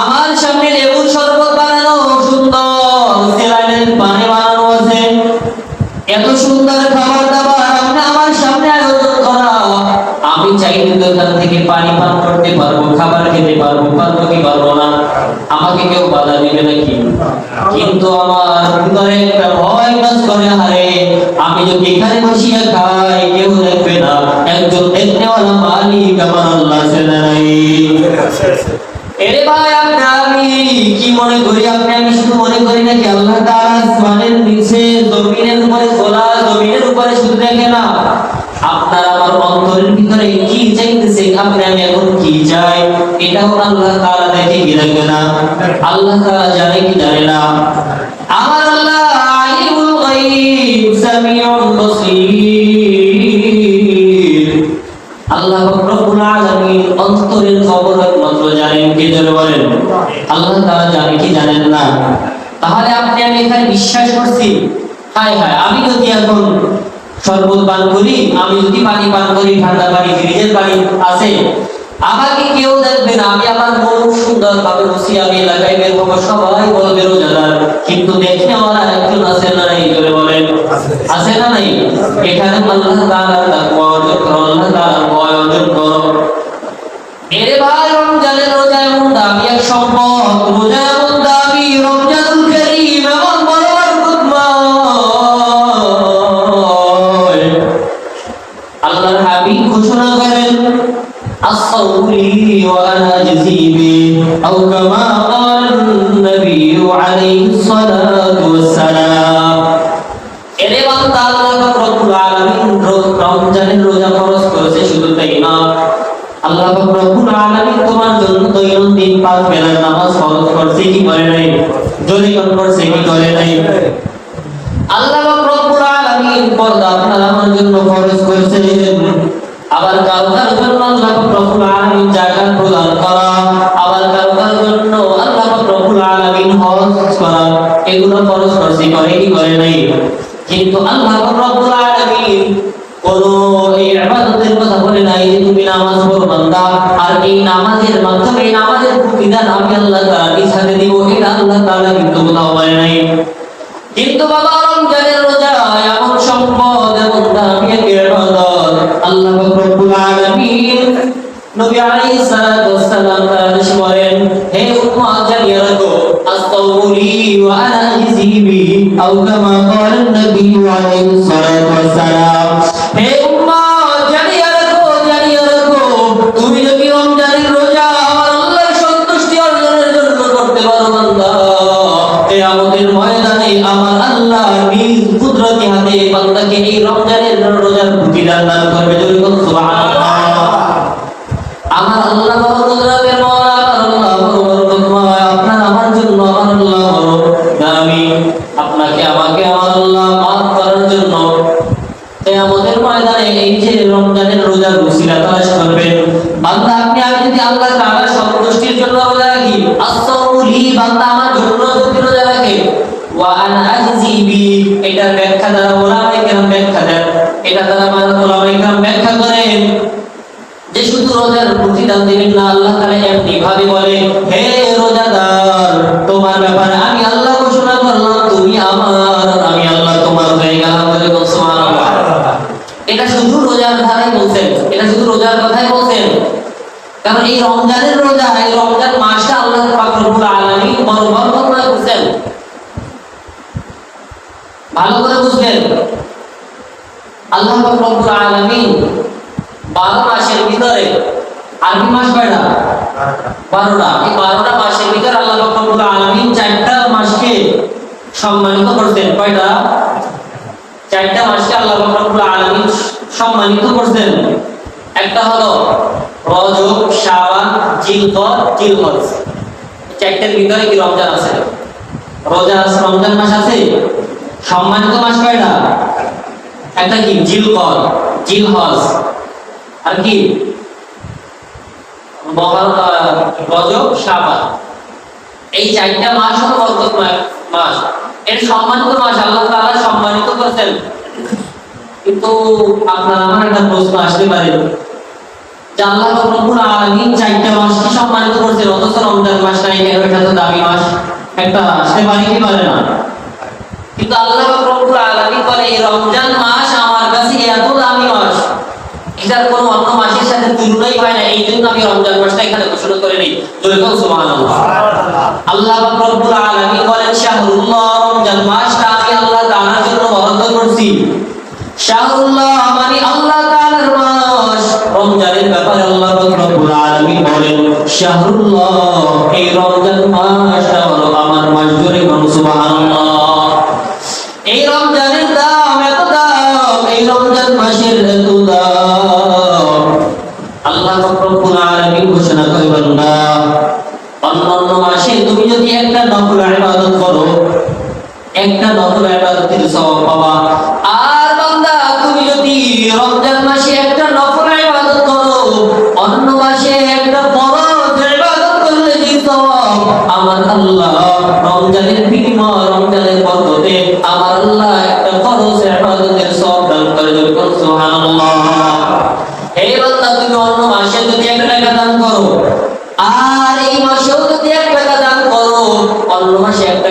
আমার সামনে লেবুর শরবত বানানো সুন্দর। সেলাইনের পানি বানানো আছে। এত সুন্দর খাবার দাবার আপনি আমার সামনে আয়োজন করা। আমি চাইলে এখান থেকে পানি পান করতে পারব, খাবার খেতে পারব পারব কি পারব না। আমাকে কেউ বাধা দিবে নাকি? কিন্তু আমার ভিতরে একটা ভয় কাজ করে হারে আমি যদি এখানে বসিয়া খাই, কেউ দেখবে না। একজন দেখনেওয়ালা মালিক আমার আল্লাহ ছেলে নাই এরে ভাই আপনি আমি কি মনে করি আপনি? আমি শুধু মনে করি নাকি আল্লাহ তাআলা আসমানের নিচে, জমিনের উপরে, খোলা জমিনের উপরে শুধু দেখে না, আপনার আমার অন্তরের ভিতরে কি চাইতেছে? আপনি, আমি এখন কি চাই? এটাও আল্লাহ তাআলা দেখে কি দেখে না? আল্লাহ তাআলা জানে কি জানে না? আমার আল্লাহ আলিমুল গায়ব, সামিউল বসীর। আল্লাহ রব্বুল আলামিন অন্তরের খবর একমাত্র জানেন, কে বলেন? আল্লাহ তাআলা জানে, কি জানেন না? তাহলে আপনি, আমি এখানে বিশ্বাস করছি। হায় হায়, আমি যদি এখন শরবত পান করি, আমি যদি পানি পান করি, ঠান্ডা পানি, ফ্রিজের পানি আছে, আমাকে কেউ দেখবে না। আমি আমার মন সুন্দর ভাবে বসি আমি এলাকায় বের হব, সবাই বলবে রোজাদার, কিন্তু দেখতে আমার একজন আছে না নাই, জোরে বলেন। আছে না নাই? এখানে আল্লাহ তাআলা তাকওয়া অর্জন করো, আল্লাহ তাআলা ভয় অর্জন করো। এরে ভাই রমজানের রোজা এমন দামি এক সম্পদ রোজা পর্দা আপনার আমার জন্য করেছেন। আবার জন্য আল্লাহ প্রদান করা, আবার জন্য আল্লাহ হজ করা, এগুলো করে নাই। কিন্তু আল্লাহ কোন এই কথা বলে নাই যে তুমি নামাজ পড়ো বান্দা, আর এই নামাজের মাধ্যমে এই নামাজের প্রতিদান আমি আল্লাহ তাআলা নিজ দিব, এটা আল্লাহ তাআলা কিন্তু কোথাও বলে আল্লাহ রব্বুল আলামিন নবী আলাইহিস সালাম তার বলেন, হে উম্মাহ জানিয়ে রাখো আস্তাগফিরি ওয়া আনা আজিবি আও কামা কুদরতি হাতে বান্দাকে এই রমজানের রোজার প্রতিদান দান করবে। যদি কোন বি ব্যাখ্যা দ্বারা ওলামায়ে কেরাম ব্যাখ্যা দেন। এটা দ্বারা ওলামায়ে কেরাম ব্যাখ্যা করেন। যে শুধু রোজার প্রতিদান দিবেন না, আল্লাহ তাআলা এমনি ভাবে বলে হে রোজাদার, তোমার ব্যাপারে আমি আল্লাহ ঘোষণা করলাম, তুমি আমার, আমি আল্লাহ তোমার হয়ে গেলাম সুবহানাল্লাহ। এটা শুধু রোজার ধারাই বলছেন, এটা শুধু রোজার কথাই বলছেন। কারণ এই রমজানের রোজা এই রমজান মাসটা আল্লাহ পাক রব্বুল আলামিন বড় বরকতময় করেছেন ভালো করে বুঝবেন আল্লাহ রব্বুল আলামিন বারো মাসের ভিতরে আরবি মাস কয়টা বারোটা। এই বারোটা মাসের ভিতরে আল্লাহ রব্বুল আলামিন চারটা মাসকে সম্মানিত করছেন। কয়টা? চারটা মাসকে আল্লাহ রব্বুল আলামিন সম্মানিত করছেন। একটা হলো রজব শাবান জিলকদ জিলহজ চারটার ভিতরে কি রমজান আছে? রোজা আছে রমজান মাস আছে। সম্মানিত মাস কয়টা? একটা কি? জিলকদ জিলহজ আর কি? শাবান এই চারটা মাস হলো বরকতময় মাস। এর সম্মানিত মাস, আল্লাহ তাআলা সম্মানিত করেছেন। কিন্তু আপনার আমার একটা প্রশ্ন আসতে পারে। যে আল্লাহ রব্বুল আলামিন চারটা সম্মানিত করছেন, অথচ রমজান মাস নাই এটা তো দামি মাস। একটা আসতে পারে কি পারে না? কিন্তু আল্লাহ রব্বুল আলামিন বলে, এই রমজান মাস আমার কাছে এত দামি মাস। এটার কোনো অন্য মাসের সাথে তুলনাই হয় না। এই জন্য আমি রমজান মাসটা এখানে ঘোষণা করে নিই। জোরে সুবহানাল্লাহ। আল্লাহ রব্বুল আলামিন বলেন, শাহরুল্লাহ, রমজান মাসটা আমি আল্লাহ তাআলার জন্য বরাদ্দ করছি। শাহরুল্লাহ মানে আল্লাহ তাআলার মাস। রমজানের ব্যাপারে আল্লাহ রব্বুল আলামিন বলেন, শাহরুল্লাহ, এই রমজান মাসটা নফল ইবাদত করো একটা নফল ইবাদতের সওয়াব পাবা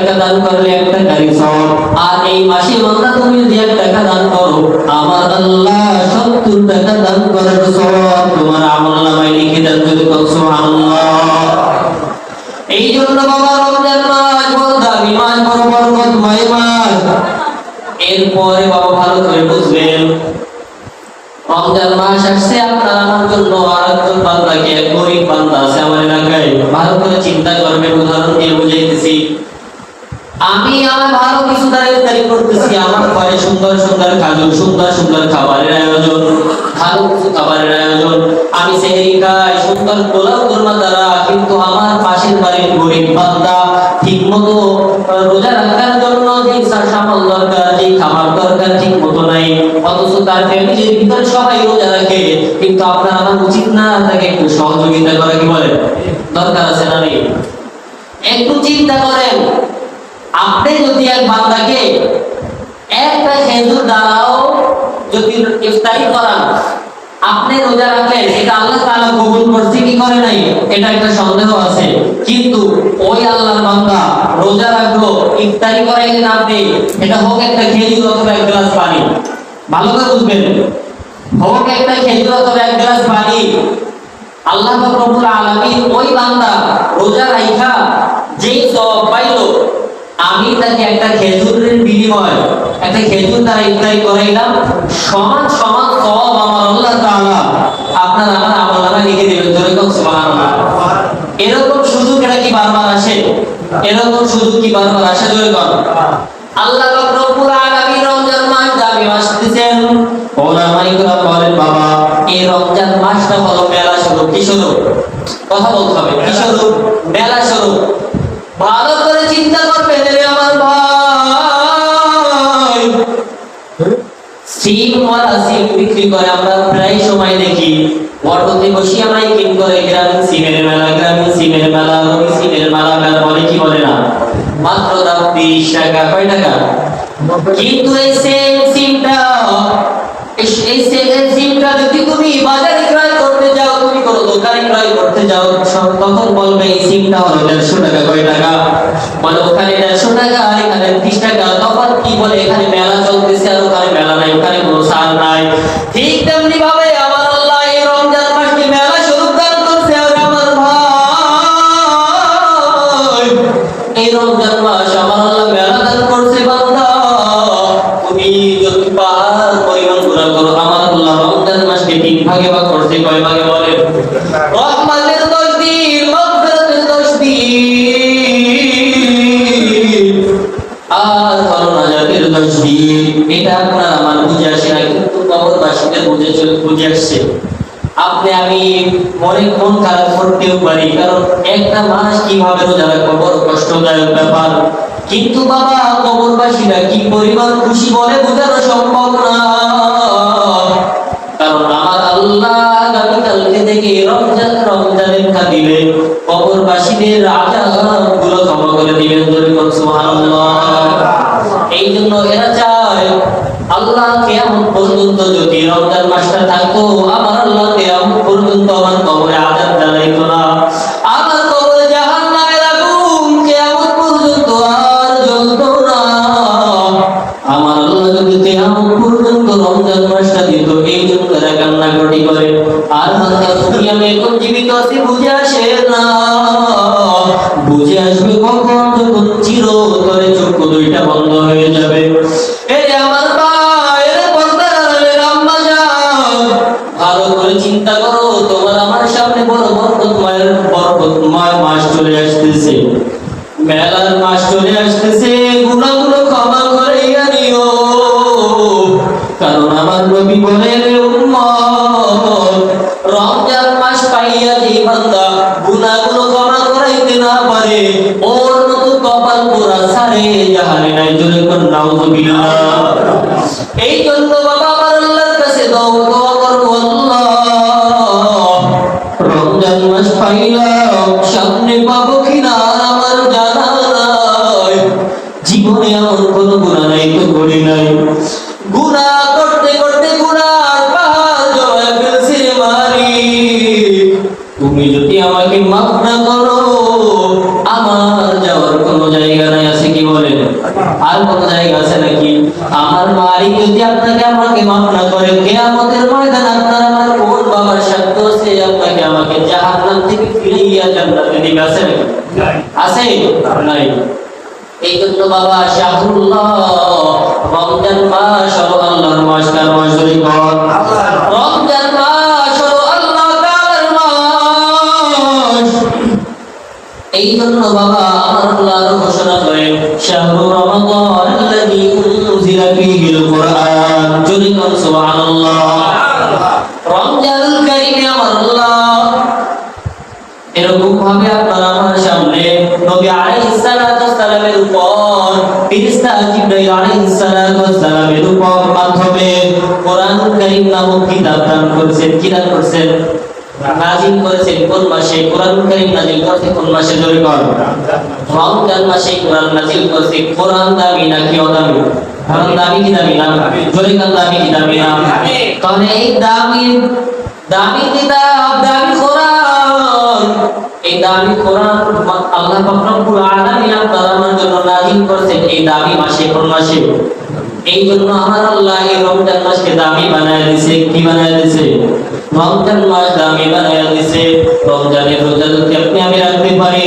টাকা দান করলে এক টাকারই সওয়াব আর এই মাসে বান্দা তুমি যদি এক টাকা দান করো, আমার আল্লাহ সত্তর টাকা দান করার সওয়াব তোমার আমল নামায় লিখে দেন যদি কোন, সুবহানাল্লাহ। এই জন্য বাবা, রমজান মাস দামি মাস বড় বরকতময় মাস। এরপরে বাবা ভালো করে বুঝবেন, রমজান মাস আসছে, আপনার আমার জন্য আরেকজন বান্দাকে, এক গরিব বান্দা আছে আমার এলাকায়, ভালো করে চিন্তা করবেন আমি আমার ভালো কিছু দাঁড়িয়ে করতেছি। আমার ঘরে সুন্দর সুন্দর খাজু সুন্দর সুন্দর খাবারের আয়োজন, ভালো কিছু খাবারের আয়োজন। আমি সেহরি খাই, সুন্দর পোলাও কোরমা দ্বারা কিন্তু আমার পাশের বাড়ির গরিব বান্দা ঠিক মতো রোজা রাখার জন্য যে সামাল দরকার যে খাবার দরকার ঠিক মতো নাই। অথচ তার ফ্যামিলির ভিতরে সবাই রোজা রাখে, কিন্তু আপনার আমার উচিত না তাকে একটু সহযোগিতা করা, কি বলে দরকার আছে না নেই? একটু চিন্তা করেন। আপনি যদি এক বান্দাকে একটা খেজুর দ্বারাও যদি ইফতারি করান, আপনি রোজা রাখলেন এটা আল্লাহ তাআলা কবুল করছে কি করে নাই? এটা একটা সন্দেহ আছে। কিন্তু ওই আল্লাহর বান্দা রোজা রাখল, ইফতারি করাইলেন আপনি, এটা হোক একটা খেজুর অথবা এক গ্লাস পানি। ভালো করে বুঝবেন। হোক একটা খেজুর অথবা এক গ্লাস পানি, আল্লাহ রব্বুল আলামিন ওই বান্দা রোজা রাইখা যেই সওয়াব পাইলো আমি তাকে একটা খেজুরের বিনিময় একটা খেজুর দ্বারা ইফতারি করাইলাম সমান সমান সওয়াব আমার আল্লাহ তাআলা আপনার আমার আমল নামায় লিখে দিবেন জোরে কোন সুবহানাল্লাহ এরকম সুযোগ এটা কি বারবার আসে এরকম সুযোগ কি বারবার আসে জোরে কোন আল্লাহ রব্বুল আলামিন রমজান মাস দাবি মাস দিয়েছেন ওলামাই کرام বলেন বাবা এই রমজান মাসটা হলো মেলা শুরু কি শুরু কথা বলতে হবে কি শুরু মেলা শুরু ভালো সিম সিম বিক্রি করে আমরা প্রায় সময় দেখি। অটোতে বসিয়া মাইকিং করে গ্রামীণ সিমের মেলা, গ্রামীণ সিমের মেলা রবি সিমের মেলা মেলা বলে কি বলে না? মাত্র দাম বিশ টাকা, কয় টাকা? কিন্তু এই সেম সিমটা, এই- এই সেম সিমটা যদি তুমি বাজারে ক্রয় করতে যাও তখন এই হলো দেড়শো টাকা, কয় টাকা? ওখানে দেড়শো টাকা আর এখানে ত্রিশ টাকা, তখন কি বলে এখানে এই রমজান খারাপ করতেও পারি। কারণ একটা মাস কীভাবে রাখব বড় কষ্টদায়ক ব্যাপার। কিন্তু বাবা, কবরবাসীরা কি পরিমাণ খুশি বলে বোঝানো সম্ভব না। কারণ আমার আল্লাহ আগামীকালকে থেকে রমজান রমজানের খাতিরে কবরবাসীদের আজাবগুলো ক্ষমা করে দিবেন এই জন্য এরা চায়, আল্লাহ কিয়ামত পর্যন্ত যদি রমজান মাসটা থাকতো, আমার কাছে বুঝে আসে না, বুঝে আসবে কখন? যখন চিরতরে চোখ দুইটা বন্ধ হয়ে যাবে। এই আমার করে চিন্তা করো, তোমার আমার সামনে বড় বরকতময় বরকতময় মাস চলে আসতেছে। মেলার মাস চলে আসতেছে। জীবনে এমন কোনো গুণা নাই তো করি নাই। গুণা করতে করতে গুণার পাহাড় জমা ফেলছি রে তুমি যদি আমাকে মাফ না করো আমার যাওয়ার কোনো জায়গা নাই আছে কি বলেন? আর কোনো জায়গা আছে নাকি? আমার মালিক যদি আপনাকে আমাকে মাফ না করে কেয়ামতের ময়দান আপনার আমার কোন বাবার সাধ্য আছে? আপনাকে আমাকে জাহান্নাম থেকে ফিরিয়ে জান্নাতে দিবে আছে? নাকি আছে? নাই। এই জন্য বাবা রমজান মাস হলো আল্লাহর মাস কার কর রমজান মাস হলো আল্লাহ মাস। এই জন্য বাবা আল্লাহ ঘোষণা করেন শাহরু এরকম ভাবে আপনারা আমার সামনে নবী আলাইহিস সালাতু সালামের উপর ফেরেশতা জিবরাইল আলাইহিস সালাতু সালামের উপর মাধ্যমে কোরআনুল কারীম নামক কিতাব দান করেছেন। কি দান করেছেন? নাজিল করেছেন কোন মাসে? কোরআনুল কারীম নাজিল করেছে কোন মাসে জোরে কর? রমজান মাসে কোরআন নাজিল করেছে কোরআন দামি নাকি অদামি কোরআন দামি কি দামি না? জোরে কর দামি কি দামি না? তাহলে এই দামি দামি কিতাব দামি কোরআন। এই দামি কোরআন, আল্লাহ পাক রব্বুল আলামিন আপনার জন্য নাযিল করেছেন এই দামি মাসে কোন মাসে? এই জন্য আমার আল্লাহ এই রমজান মাসকে দামি বানায় দিয়েছে, কি বানায় দিয়েছে? রমজান মাস দামি বানায় দিয়েছে, রমজানের রোজা যদি আপনি আমি রাখতে পারি,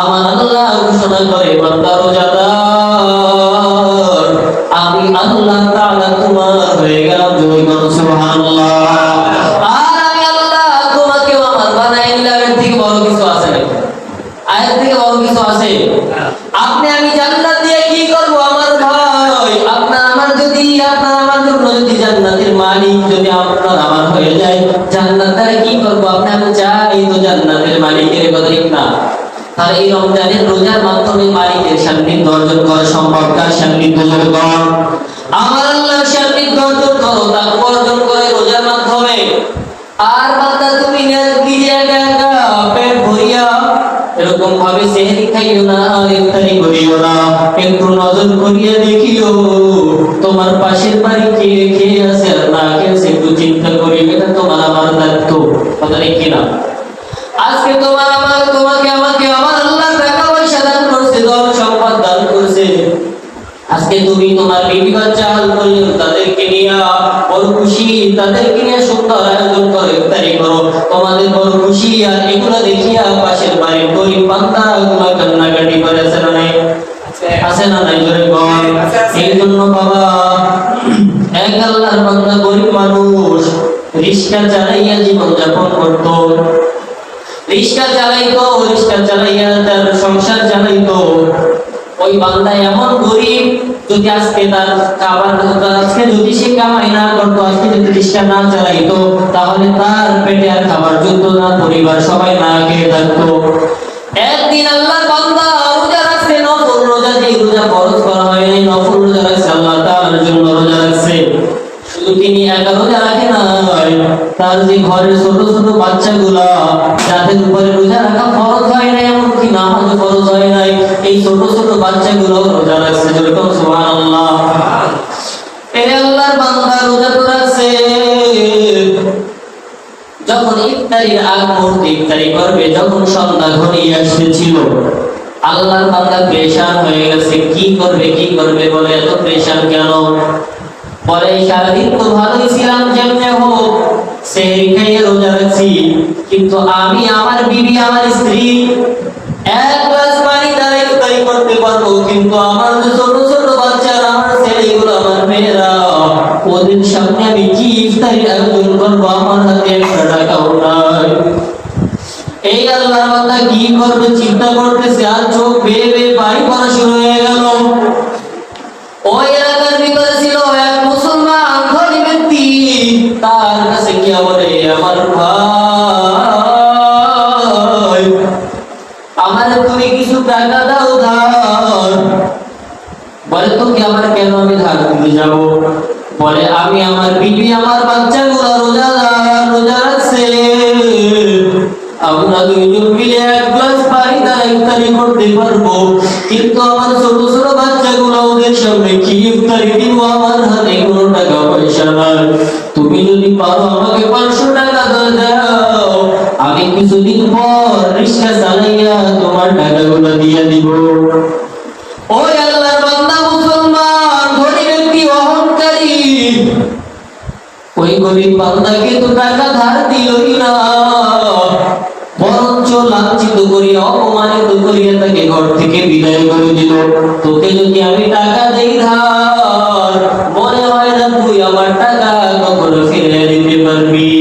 আমার আল্লাহ ঘোষণা করে, বান্দা রোজাদার, আমি আল্লাহ তাআলা তোমার হয়ে গেলাম জয় করো সুবহানাল্লাহ। যদি আপনার আমার হয়ে যায় জান্নাত দ্বারা কি করব? আপনি আমি চাই তো জান্নাতের মালিকের কথা না? তাহলে এই রমজানের রোজার মাধ্যমে মালিকের সান্নিধ্য অর্জন করা সম্ভব কার সান্নিধ্য কর। আমার আল্লাহ সান্নিধ্য অর্জন করো তাকওয়া অর্জন করে রোজার মাধ্যমে। আর বান্দা, তুমি নিজে একা একা পেট ভরিয়া এরকম ভাবে সেহরি খাইও না আর ইফতারি করিও না। একটু নজর করিয়া দেখিও, তোমার পাশের বাড়ি কে খেয়ে এটা তোমার আমার দায়িত্ব কথা নেই কিনা আজকে তোমার আমার তোমাকে আমাকে আমার আল্লাহ টাকা পয়সা দান করছে ধন সম্পদ দান করছে। আজকে তুমি তোমার বিবি বাচ্চা হাল করলেন তাদেরকে নিয়ে বড় খুশি তাদেরকে নিয়ে সুন্দর আয়োজন করো ইফতারি করো। তোমাদের বড় খুশি আর এগুলো দেখিয়া পাশের বাড়ির গরিব বান্দা গুলো কান্নাকাটি করে আছে না নাই? আছে না নাই জোরে বল এই জন্য বাবা এক আল্লাহর বান্দা রিক্সা চালাইয়া জীবন যাপন করতো। রিক্সা চালাইতো রিক্সা চালাইয়া তার সংসার চালাইতো। ওই বান্দা এমন গরিব, যদি আজকে তার খাবার আজকে যদি সে কামাই না করতো, আজকে যদি রিক্সা না চালাইতো, তাহলে তার পেটে আর খাবার জুটত না, পরিবার সবাই না খেয়ে থাকতো। একদিন আল্লাহর বান্দা রোজা রাখছে, নফল রোজা যে রোজা ফরজ করা হয়নি, নফল রোজা রাখছে, আল্লাহ তাআলার জন্য রোজা রাখছে। শুধু তিনি একা রোজা তার যে ঘরের ছোট ছোট বাচ্চাগুলা যাদের উপরে রোজা রাখা ফরজ হয় নাই, এমনকি নামাজ ফরজ হয় নাই, এই ছোট ছোট বাচ্চাগুলো রোজা রাখছে যেরকম সুবহানাল্লাহ। এরে আল্লাহর বান্দা রোজা তো রাখছে। যখন ইফতারির আগ মুহূর্তে ইফতারি করবে, যখন সন্ধ্যা ঘনিয়ে আসতেছিল, আল্লাহর বান্দা পেরেশান হয়ে গেছে। কি করবে কি করবে বলে এত পেরেশান কেন? পরে সারাদিন তো ভালোই ছিলাম, যেমনে হোক। সেই খাইয়ে রোজা রাখছি। কিন্তু আমি আমার বিবি আমার স্ত্রী বলে তো আমার কেন আমি ধার যাব? বলে, আমি আমার বিবি, আমার বাচ্চাগুলো রোজা রোজা রাখছে আমরা দুইজন মিলে এক গ্লাস পানি দ্বারা ইফতারি করতে পারব। কিন্তু আমার ছোট ছোট বাচ্চাগুলো ওদের সামনে কি ইফতারি দিব? আমার হাতে কোনো টাকা পয়সা নাই। তুমি যদি পারো আমাকে পাঁচশো টাকা দাও, আমি কিছুদিন পর ওই গরিব বান্দাকে তো টাকা ধার দিলই না বরঞ্চ লাঞ্ছিত করিয়া, অপমানিত করিয়া তাকে ঘর থেকে বিদায় করে দিল। তোকে যদি আমি টাকা দেই ধার, মনে হয় না তুই আমার টাকা কখনো ফিরে দিতে পারবি?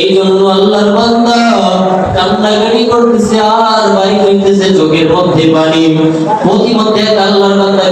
এই জন্য আল্লাহর বান্দা কান্নাকাটি করতেছে, আর বাড়ি হইতেছে চোখের মধ্যে পানি। প্রতিমধ্যে আল্লাহর বান্দা